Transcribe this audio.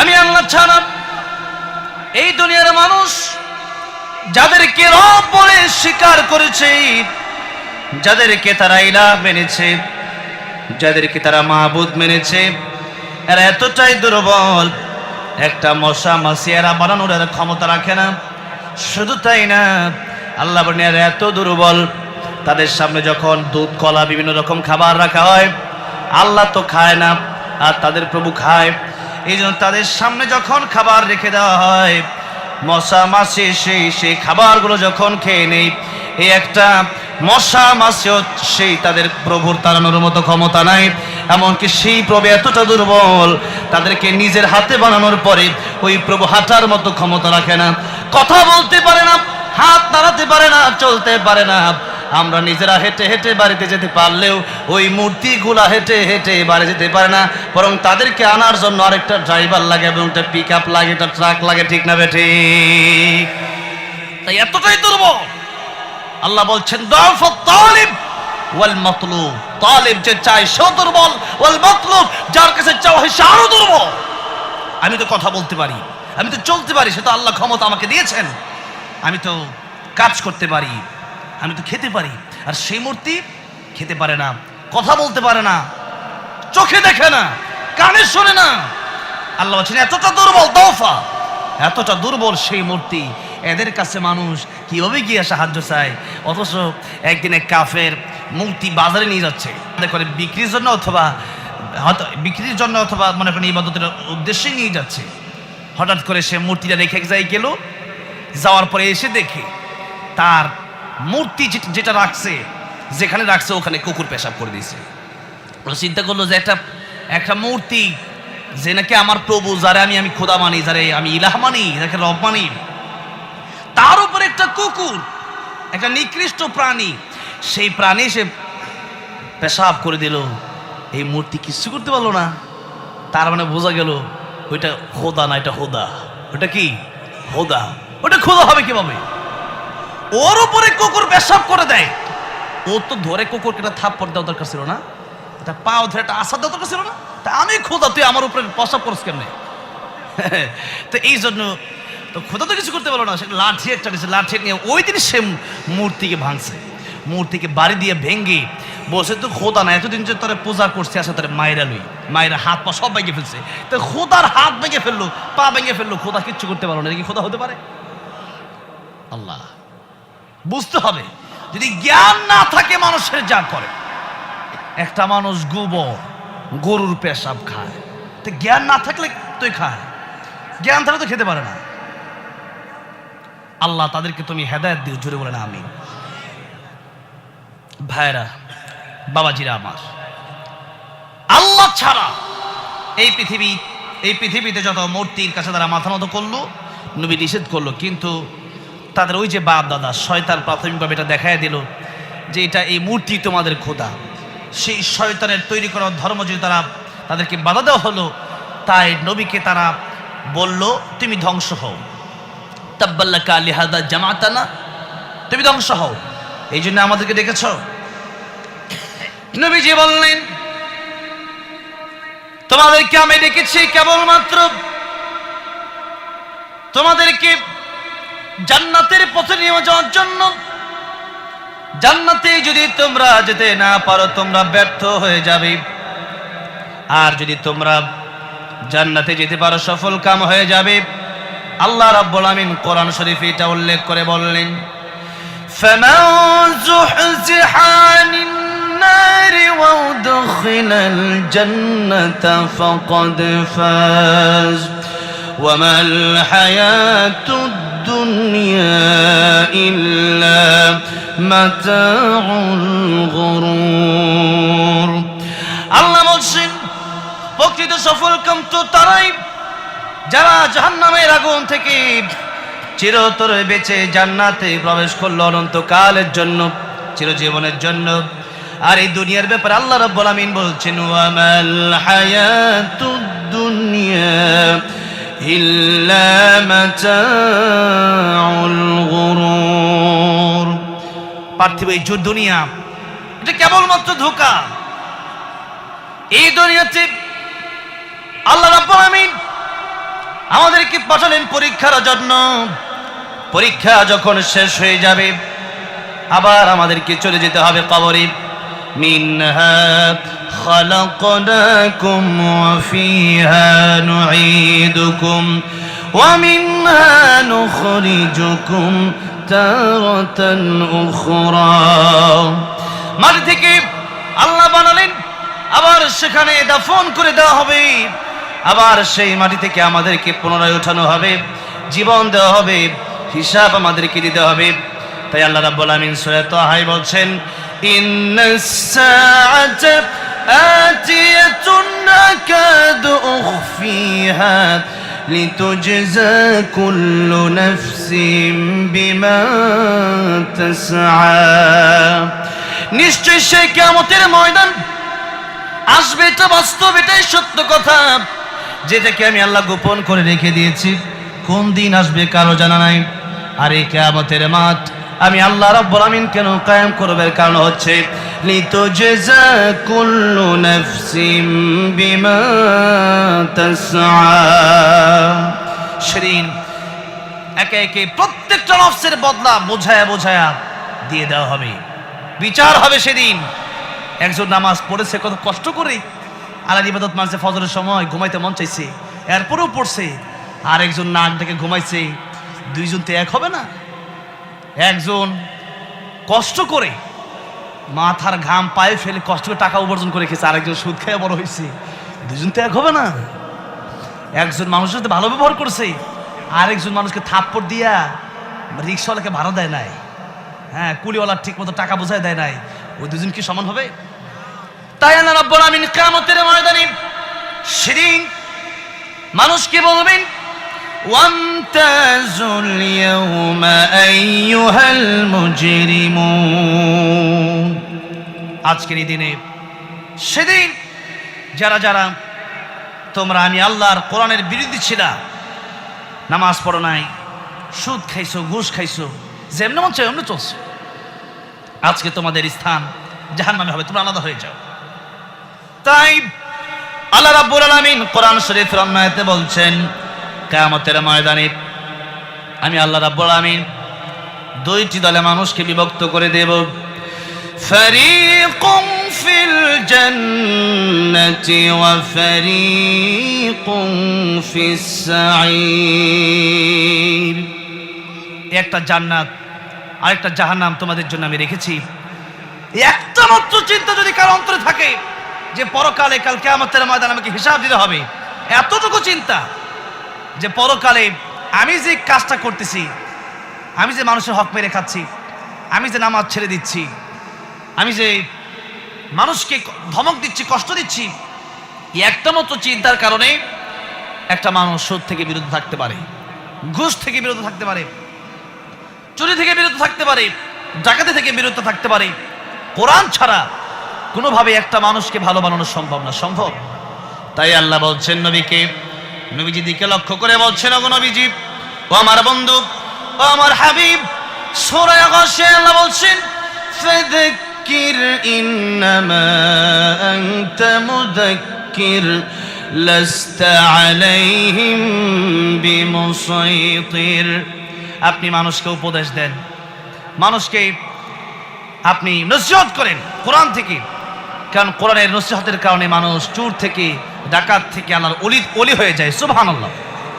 আমি আল্লাহ ছাড়া এই দুনিয়ার মানুষ যাদেরকে রব বলে স্বীকার করেছে, যাদেরকে তারা ইলা মেনেছে, যাদেরকে তারা মাহবুদ মেনেছে, এরা এতটাই দুর্বল, একটা মশা মাসিয়ারা বানানোর এরা ক্ষমতা রাখে না। শুধু তাই না, আল্লাহ এরা এত দুর্বল, তাদের সামনে যখন দুধ, কলা, বিভিন্ন রকম খাবার রাখা হয়, আল্লাহ তো খায় না, আর তাদের প্রভু খায়। এই জন্য তাদের সামনে যখন খাবার রেখে দেওয়া হয়, মশা মাছি সেই সেই খাবারগুলো যখন খেয়ে নেই, এই একটা মশা মাছিও সেই তাদের প্রভুর তাড়ানোর মতো ক্ষমতা নাই। এমনকি সেই প্রভু এতটা দুর্বল, তাদেরকে নিজের হাতে বানানোর পরে ওই প্রভু হাঁটার মতো ক্ষমতা রাখে না। কথা বলতে পারে না, হাত নাড়াতে পারে না, চলতে পারে না। আমরা নিজেরা হেঁটে হেঁটে বাড়িতে যেতে পারলেও ওই মূর্তিগুলা হেঁটে হেঁটে বাড়ি যেতে পারে না। বরং তাদেরকে আনার জন্য আরেকটা ড্রাইভার লাগে এবং একটা পিক আপ লাগে, একটা ট্রাক লাগে, ঠিক না বেঠি? তাই এতটাই দুর্বল। আল্লাহ বলছেন তালিব ওয়াল মাতলুব। তালিব যে চায় সেও দুর্বল, ওয়াল মাতলুব যার কাছে চাওয়া হয় সে আরও আমি তো কথা বলতে পারি, আমি তো চলতে পারি, সে তো আল্লাহ ক্ষমতা আমাকে দিয়েছেন। আমি তো কাজ করতে পারি। আমি তো খেতে পারি। আর সেই মূর্তি খেতে পারে না, কথা বলতে পারে না, চোখে দেখে না, কানে শোনে না। আল্লাহ বলছেন, এতটা দুর্বল দফা এতটা দুর্বল সেই মূর্তি, এদের কাছে মানুষ কীভাবে গিয়ে সাহায্য চায়? অথচ একদিন এক কাফের মূর্তি বাজারে নিয়ে যাচ্ছে। করে বিক্রির জন্য অথবা হয়তো বিক্রির জন্য অথবা মনে করেন ইবাদতের উদ্দেশ্যে নিয়ে যাচ্ছে। হঠাৎ করে সে মূর্তিটা রেখে জায়গায় গেল। যাওয়ার পরে এসে দেখে তার মূর্তি যেটা রাখছে, যেখানে রাখছে ওখানে কুকুর পেশাব করে দিয়েছে। ও চিন্তা করল যে একটা একটা মূর্তি যে নাকি আমার প্রভু, যারা আমি আমি খোদা মানি, যারে আমি ইলাহ মানি, যাকে রব মানি। তার উপরে একটা কুকুর, একটা নিকৃষ্ট প্রাণী, সেই প্রাণী সে পেশাব করে দিল। এই মূর্তি কিছু করতে পারল না। তার মানে বোঝা গেল, ওইটা খোদা না, এটা হোদা। ওটা কি? হোদা। ওটা খোদা হবে কীভাবে? ওর উপরে কুকুর পেশাব করে দেয়। ও তো ধরে কুকুরকে একটা থাপ্পড় দেওয়া দরকার ছিল না। এটা পাও ধরে একটা আশা দেওয়া দরকার ছিল না। তা আমি খোদা তুই আমার উপরে পেশাব করছ কেমনে? তো এই জন্য তো খোদা তো কিছু করতে পারল না, সে লাঠি একটা নিয়েছে লাঠি নিয়ে ওই দিন সে মূর্তিকে ভাঙছে। মূর্তিকে বাড়ি দিয়ে ভেঙ্গে বসে তো খোদা না এতদিন যে তোরা পূজা করছে আসে তারা মায়েরা লই। মায়েরা হাত পা সব ভেঙে ফেলছে। তো খোদার হাত ভেঙে ফেলল, পা ভেঙে ফেলল খোদা কিচ্ছু করতে পারল না কি খোদা হতে পারে? আল্লাহ। বুঝতে হবে, যদি জ্ঞান না থাকে মানুষের যা করে। একটা মানুষ গোবর, গরুর পেশাব খায়। তো জ্ঞান না থাকলে তুই খায়। জ্ঞান থাকলে তো খেতে পারে না। আল্লাহ তাদেরকে তুমি হেদায়ত দিও জুড়ে না আমি ভাইরা বাবাজিরা আমার, আল্লাহ ছাড়া এই পৃথিবী, এই পৃথিবীতে যত মূর্তির কাছে তারা মাথা মতো করল, নবী নিষেধ করল, কিন্তু তাদের ওই যে বাপ দাদা, শয়তান প্রাথমিকভাবে এটা দেখায় দিল যে এটা এই মূর্তি তোমাদের খোদা। সেই শয়তানের তৈরি করা ধর্ম যদি তারা তাদেরকে বাধা দেওয়া হলো, তাই নবীকে তারা বলল, তুমি ধ্বংস হও। তাব্বাল্লাকা লিহাদা জামাতানা, তুমি ধ্বংস হও। এই জন্য আমাদেরকে ডেকেছ। নবীজি বললেন, তোমাদেরকে আমি ডেকেছি কেবলমাত্র তোমাদেরকে জান্নাতের পথে নিয়ে যাওয়ার জন্য জান্নাতে যদি তোমরা যেতে না পারো তোমরা ব্যর্থ হয়ে যাবে আর যদি তোমরা জান্নাতে যেতে পারো সফল কাম হয়ে যাবে আল্লাহ রাব্বুল আমিন কোরআন শরীফে এটা উল্লেখ করে বললেন فمن زحزح عن النار وادخل الجنة فقد فاز وما الحياة الدنيا إلا متاع الغرور আল্লাহ বলছেন প্রকৃত সফল কাম তো তারাই যারা জাহান্নামের আগুন থেকে চিরতরে বেঁচে জান্নাতে প্রবেশ করলো অনন্তকালের জন্য চিরজীবনের জন্য আর এই দুনিয়ার ব্যাপারে আল্লাহ রাব্বুল আমিন বলছেন ওয়ামাল হায়াতুদ দুনিয়া ইল্লা মাতাউল গুরুর পার্থিব এই দুনিয়া, এটা কেবলমাত্র ধোকা। এই দুনিয়াতে আল্লাহ রাব্বুল আমিন আমাদেরকে পাঠালেন পরীক্ষার জন্য। পরীক্ষা যখন শেষ হয়ে যাবে, আবার আমাদেরকে চলে যেতে হবে কবরে। মিনহা خلقناكم وفيها نعيدكم ومنها نخرجكم تارة أخرى মাটি থেকে আল্লাহ বানালেন আবার সেখানে দাফন করে দেওয়া হবে আবার সেই মাটি থেকে আমাদেরকে পুনরায় ওঠানো হবে জীবন দেওয়া হবে হিসাব আমাদেরকে দিতে হবে তাই আল্লাহ রাব্বুল আমিন সূরা তাহাই বলছেন ইন্নাস সাআতা আতিয়াতুন আকাদু উখফিহা লিতুজজা কুল্লু নাফসিন বিমা তাসআ নিশ্চয় সেই কিয়ামতের ময়দান আসবে, এটা বাস্তব, এটাই সত্য কথা। যেটাকে আমি আল্লাহ গোপন করে রেখে দিয়েছি। কোন দিন আসবে কারও জানা নাই। আর এই কেয়ামতের মাঠ আমি আল্লাহ রাব্বুল আমিন কেন কায়েম করবার কারণ হচ্ছে লিতুজজা কুল্লু নাফসিম বিমা তাসআ। সেদিন একে একে প্রত্যেকটা নফসের বদলা বোঝায়া বোঝায়া দিয়ে দেওয়া হবে। বিচার হবে সেদিন। একজন নামাজ পড়েছে, কত কষ্ট করে। আলাদ ইবাদত মানছে, ফজরের সময় ঘুমাইতে মন চাইছে, এরপরেও পড়ছে। আর একজন নাক ডেকে ঘুমাইছে, দুইজন তো এক হবে না। একজন কষ্ট করে মাথার ঘাম পায়ে ফেলে কষ্ট করে টাকা উপার্জন করে খেয়েছে, আরেকজন সুদ খেয়ে বড় হয়েছে। দুজন তো এক হবে না। একজন মানুষের সাথে ভালো ব্যবহার করছে, আরেকজন মানুষকে থাপ্পড় দিয়া রিক্সাওয়ালাকে ভাড়া দেয় নাই। হ্যাঁ কুলিওয়ালার ঠিক মতো টাকা বোঝায় দেয় নাই। ওই দুজন কি সমান হবে? তাই আল্লাহ রাব্বুল আমিন কিয়ামতের ময়দানে সেদিন মানুষকে বলবেন وامتازوا اليوم أيها المجرمون আজকের এই দিনে সেদিন যারা যারা তোমরা আমি আল্লাহর কোরআনের বিরোধী ছিলা নামাজ পড়ো নাই সুদ খাইছো ঘুষ খাইছো যেমনি মন চাই এমনি চলছে আজকে তোমাদের স্থান জাহান নামে হবে তোমরা আলাদা হয়ে যাও তাই আল্লাহ রাব্বুল আলামিন কোরআন শরীফ রম্মায়তে বলছেন কামতের ময়দানে। আমি আল্লাহ রাব্বুল আমিন দুইটি দলে মানুষকে বিভক্ত করে দেব। ফারিকুম ফিল জান্নাতি ওয়া ফারিকুম ফিস একটা জান্নাত, আরেকটা জাহান্নাম তোমাদের জন্য আমি রেখেছি। একটা মাত্র চিন্তা যদি কারও অন্তরে থাকে যে পরকালে কাল কেয়ামতের ময়দান আমাকে হিসাব দিতে হবে, এতটুকু চিন্তা। যে পরকালে আমি যে কাজটা করতেছি, আমি যে মানুষের হক মেরে খাচ্ছি, আমি যে নামাজ ছেড়ে দিচ্ছি, আমি যে মানুষকে ধমক দিচ্ছি, কষ্ট দিচ্ছি একটা মতো চিন্তার কারণে একটা মানুষ সুদ থেকে বিরত থাকতে পারে, ঘুষ থেকে বিরত থাকতে পারে, চুরি থেকে বিরত থাকতে পারে, ডাকাতি থেকে বিরত থাকতে পারে, কোরআন ছাড়া কোনোভাবে একটা মানুষকে ভালো বানানো সম্ভব না। সম্ভব? তাই আল্লাহ বলছেন নবীকে নবীজি দিকে লক্ষ্য করে বলছেন, ওগো নবীজি, ও আমার বন্ধু, ও আমার হাবিব, সূরা আকাশে আল্লাহ বলছেন ফাযাক্কির ইন্নামা আনতা মুযাক্কির লাস্তা আলাইহিম বিমুসাইতির। আপনি মানুষকে উপদেশ দেন। মানুষকে আপনি নসিহত করেন কোরআন থেকে। কারণ কোরআনের নসিহতের কারণে মানুষ চুর থেকে ডাকাত থেকে আল্লাহর অলি অলি হয়ে যায় সুবহানাল্লাহ।